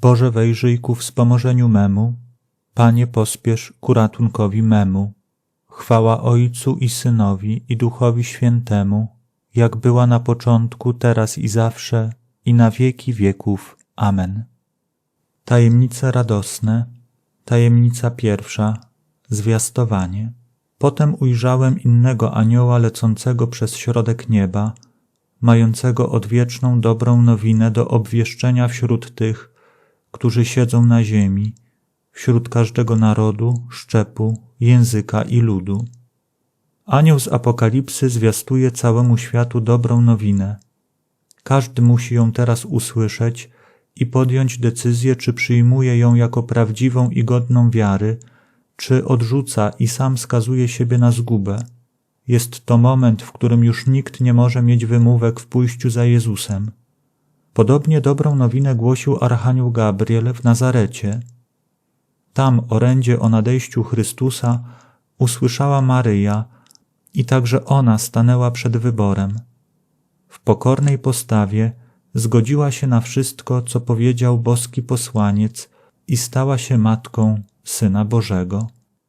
Boże wejrzyj ku wspomożeniu memu, Panie pospiesz ku ratunkowi memu. Chwała Ojcu i Synowi i Duchowi Świętemu, jak była na początku, teraz i zawsze, i na wieki wieków. Amen. Tajemnice radosne, tajemnica pierwsza, zwiastowanie. Potem ujrzałem innego anioła lecącego przez środek nieba, mającego odwieczną dobrą nowinę do obwieszczenia wśród tych, którzy siedzą na ziemi, wśród każdego narodu, szczepu, języka i ludu. Anioł z Apokalipsy zwiastuje całemu światu dobrą nowinę. Każdy musi ją teraz usłyszeć i podjąć decyzję, czy przyjmuje ją jako prawdziwą i godną wiary, czy odrzuca i sam skazuje siebie na zgubę. Jest to moment, w którym już nikt nie może mieć wymówek w pójściu za Jezusem. Podobnie dobrą nowinę głosił Archanioł Gabriel w Nazarecie. Tam orędzie o nadejściu Chrystusa usłyszała Maryja i także ona stanęła przed wyborem. W pokornej postawie zgodziła się na wszystko, co powiedział boski posłaniec i stała się matką Syna Bożego.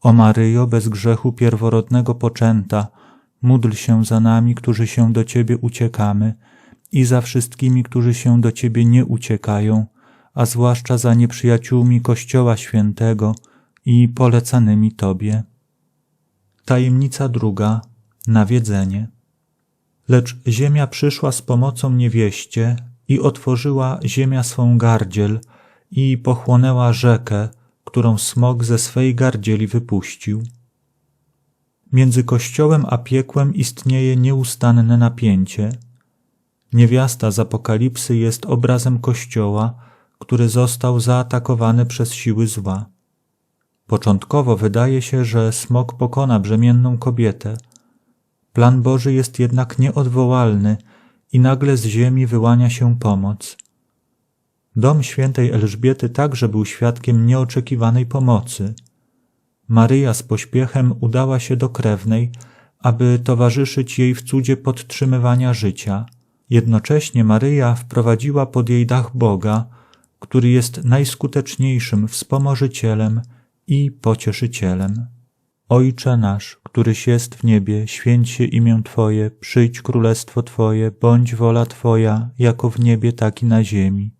O Maryjo, bez grzechu pierworodnego poczęta, módl się za nami, którzy się do Ciebie uciekamy i za wszystkimi, którzy się do Ciebie nie uciekają, a zwłaszcza za nieprzyjaciółmi Kościoła Świętego i polecanymi Tobie. Tajemnica druga. Nawiedzenie. Lecz ziemia przyszła z pomocą niewieście i otworzyła ziemia swą gardziel i pochłonęła rzekę, którą smok ze swej gardzieli wypuścił. Między Kościołem a piekłem istnieje nieustanne napięcie. Niewiasta z Apokalipsy jest obrazem Kościoła, który został zaatakowany przez siły zła. Początkowo wydaje się, że smok pokona brzemienną kobietę. Plan Boży jest jednak nieodwołalny i nagle z ziemi wyłania się pomoc. Dom świętej Elżbiety także był świadkiem nieoczekiwanej pomocy. Maryja z pośpiechem udała się do krewnej, aby towarzyszyć jej w cudzie podtrzymywania życia. Jednocześnie Maryja wprowadziła pod jej dach Boga, który jest najskuteczniejszym wspomożycielem i pocieszycielem. Ojcze nasz, któryś jest w niebie, święć się imię Twoje, przyjdź królestwo Twoje, bądź wola Twoja, jako w niebie, tak i na ziemi.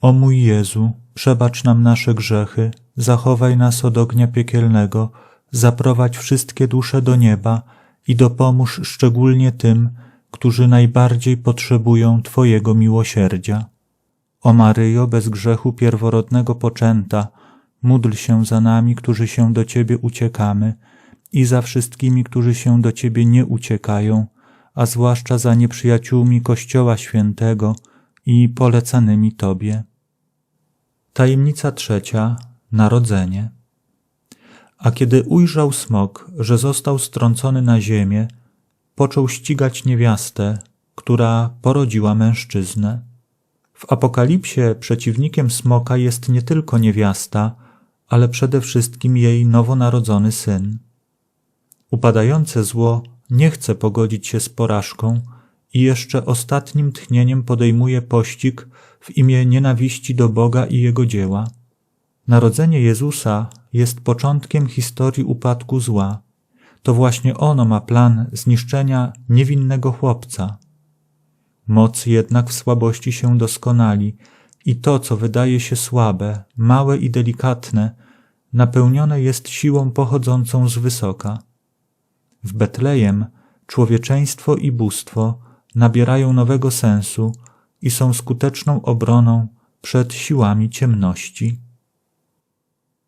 O mój Jezu, przebacz nam nasze grzechy, zachowaj nas od ognia piekielnego, zaprowadź wszystkie dusze do nieba i dopomóż szczególnie tym, którzy najbardziej potrzebują Twojego miłosierdzia. O Maryjo, bez grzechu pierworodnego poczęta, módl się za nami, którzy się do Ciebie uciekamy i za wszystkimi, którzy się do Ciebie nie uciekają, a zwłaszcza za nieprzyjaciółmi Kościoła Świętego i polecanymi Tobie. Tajemnica trzecia. Narodzenie. A kiedy ujrzał smok, że został strącony na ziemię, począł ścigać niewiastę, która porodziła mężczyznę. W Apokalipsie przeciwnikiem smoka jest nie tylko niewiasta, ale przede wszystkim jej nowonarodzony syn. Upadające zło nie chce pogodzić się z porażką i jeszcze ostatnim tchnieniem podejmuje pościg w imię nienawiści do Boga i Jego dzieła. Narodzenie Jezusa jest początkiem historii upadku zła. To właśnie ono ma plan zniszczenia niewinnego chłopca. Moc jednak w słabości się doskonali i to, co wydaje się słabe, małe i delikatne, napełnione jest siłą pochodzącą z wysoka. W Betlejem człowieczeństwo i bóstwo nabierają nowego sensu i są skuteczną obroną przed siłami ciemności.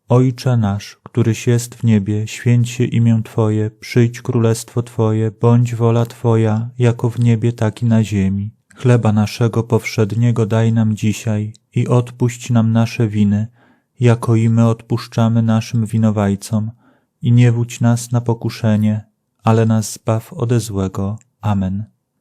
Ojcze nasz, któryś jest w niebie, święć się imię Twoje, przyjdź królestwo Twoje, bądź wola Twoja, jako w niebie, tak i na ziemi. Chleba naszego powszedniego daj nam dzisiaj i odpuść nam nasze winy, jako i my odpuszczamy naszym winowajcom. I nie wódź nas na pokuszenie, ale nas zbaw ode złego. Amen.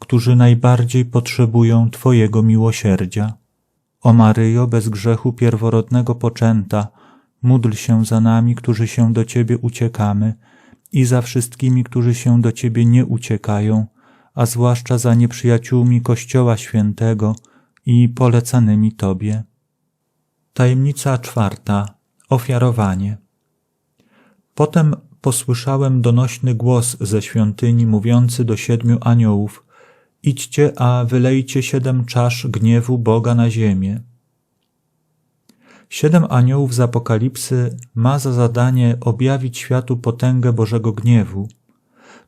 którzy najbardziej potrzebują Twojego miłosierdzia. O Maryjo, bez grzechu pierworodnego poczęta, módl się za nami, którzy się do Ciebie uciekamy i za wszystkimi, którzy się do Ciebie nie uciekają, a zwłaszcza za nieprzyjaciółmi Kościoła Świętego i polecanymi Tobie. Tajemnica czwarta. Ofiarowanie. Potem posłyszałem donośny głos ze świątyni mówiący do siedmiu aniołów: Idźcie, a wylejcie siedem czasz gniewu Boga na ziemię. Siedem aniołów z Apokalipsy ma za zadanie objawić światu potęgę Bożego gniewu.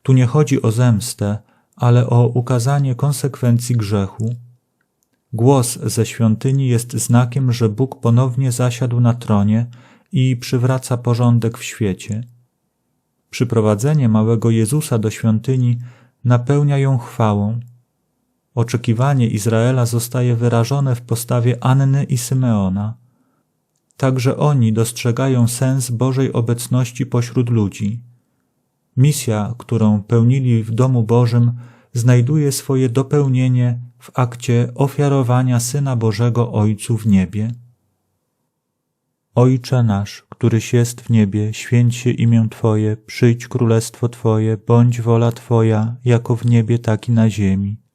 Tu nie chodzi o zemstę, ale o ukazanie konsekwencji grzechu. Głos ze świątyni jest znakiem, że Bóg ponownie zasiadł na tronie i przywraca porządek w świecie. Przyprowadzenie małego Jezusa do świątyni napełnia ją chwałą. Oczekiwanie Izraela zostaje wyrażone w postawie Anny i Symeona. Także oni dostrzegają sens Bożej obecności pośród ludzi. Misja, którą pełnili w domu Bożym, znajduje swoje dopełnienie w akcie ofiarowania Syna Bożego Ojcu w niebie. Ojcze nasz, któryś jest w niebie, święć się imię Twoje, przyjdź królestwo Twoje, bądź wola Twoja, jako w niebie, tak i na ziemi.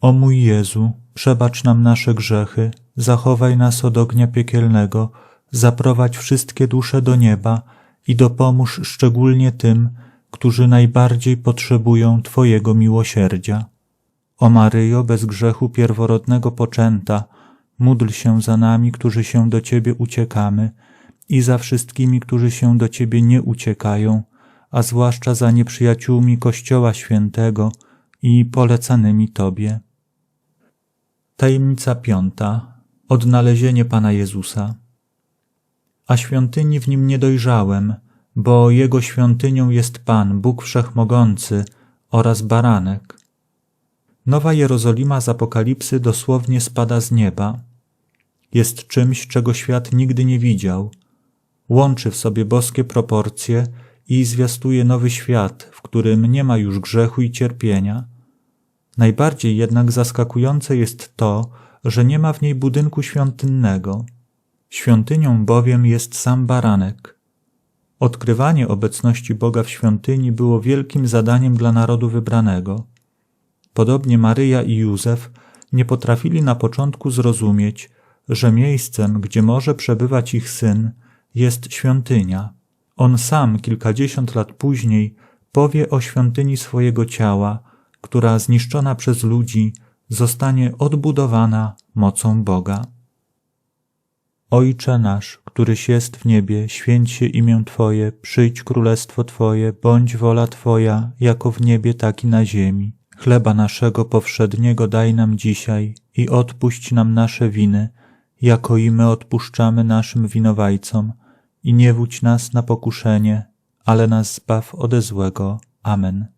O mój Jezu, przebacz nam nasze grzechy, zachowaj nas od ognia piekielnego, zaprowadź wszystkie dusze do nieba i dopomóż szczególnie tym, którzy najbardziej potrzebują Twojego miłosierdzia. O Maryjo, bez grzechu pierworodnego poczęta, módl się za nami, którzy się do Ciebie uciekamy i za wszystkimi, którzy się do Ciebie nie uciekają, a zwłaszcza za nieprzyjaciółmi Kościoła Świętego i polecanymi Tobie. Tajemnica piąta. Odnalezienie Pana Jezusa. A świątyni w nim nie dojrzałem, bo Jego świątynią jest Pan, Bóg Wszechmogący oraz Baranek. Nowa Jerozolima z Apokalipsy dosłownie spada z nieba. Jest czymś, czego świat nigdy nie widział. Łączy w sobie boskie proporcje i zwiastuje nowy świat, w którym nie ma już grzechu i cierpienia. Najbardziej jednak zaskakujące jest to, że nie ma w niej budynku świątynnego. Świątynią bowiem jest sam baranek. Odkrywanie obecności Boga w świątyni było wielkim zadaniem dla narodu wybranego. Podobnie Maryja i Józef nie potrafili na początku zrozumieć, że miejscem, gdzie może przebywać ich syn, jest świątynia. On sam kilkadziesiąt lat później powie o świątyni swojego ciała, która zniszczona przez ludzi zostanie odbudowana mocą Boga. Ojcze nasz, któryś jest w niebie, święć się imię Twoje, przyjdź królestwo Twoje, bądź wola Twoja, jako w niebie, tak i na ziemi. Chleba naszego powszedniego daj nam dzisiaj i odpuść nam nasze winy, jako i my odpuszczamy naszym winowajcom. I nie wódź nas na pokuszenie, ale nas zbaw ode złego. Amen.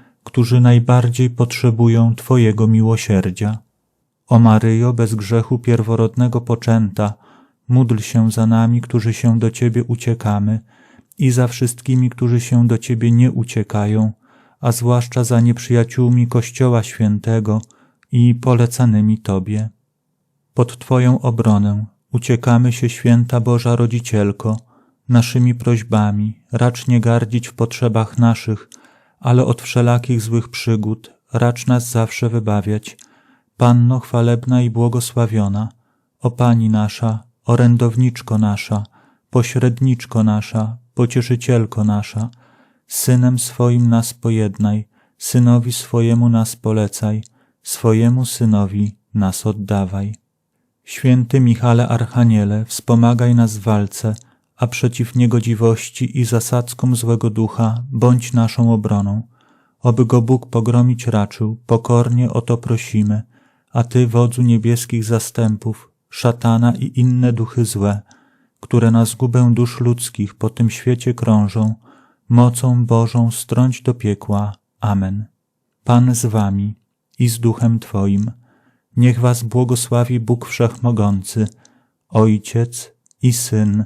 którzy najbardziej potrzebują Twojego miłosierdzia. O Maryjo, bez grzechu pierworodnego poczęta, módl się za nami, którzy się do Ciebie uciekamy i za wszystkimi, którzy się do Ciebie nie uciekają, a zwłaszcza za nieprzyjaciółmi Kościoła Świętego i polecanymi Tobie. Pod Twoją obronę uciekamy się, Święta Boża Rodzicielko, naszymi prośbami, racz nie gardzić w potrzebach naszych, ale od wszelakich złych przygód racz nas zawsze wybawiać. Panno chwalebna i błogosławiona, o Pani nasza, orędowniczko nasza, pośredniczko nasza, pocieszycielko nasza, Synem swoim nas pojednaj, Synowi swojemu nas polecaj, swojemu Synowi nas oddawaj. Święty Michale Archaniele, wspomagaj nas w walce, a przeciw niegodziwości i zasadzkom złego ducha bądź naszą obroną. Oby go Bóg pogromić raczył, pokornie o to prosimy, a Ty, wodzu niebieskich zastępów, szatana i inne duchy złe, które na zgubę dusz ludzkich po tym świecie krążą, mocą Bożą strąć do piekła. Amen. Pan z Wami i z duchem Twoim. Niech Was błogosławi Bóg Wszechmogący, Ojciec i Syn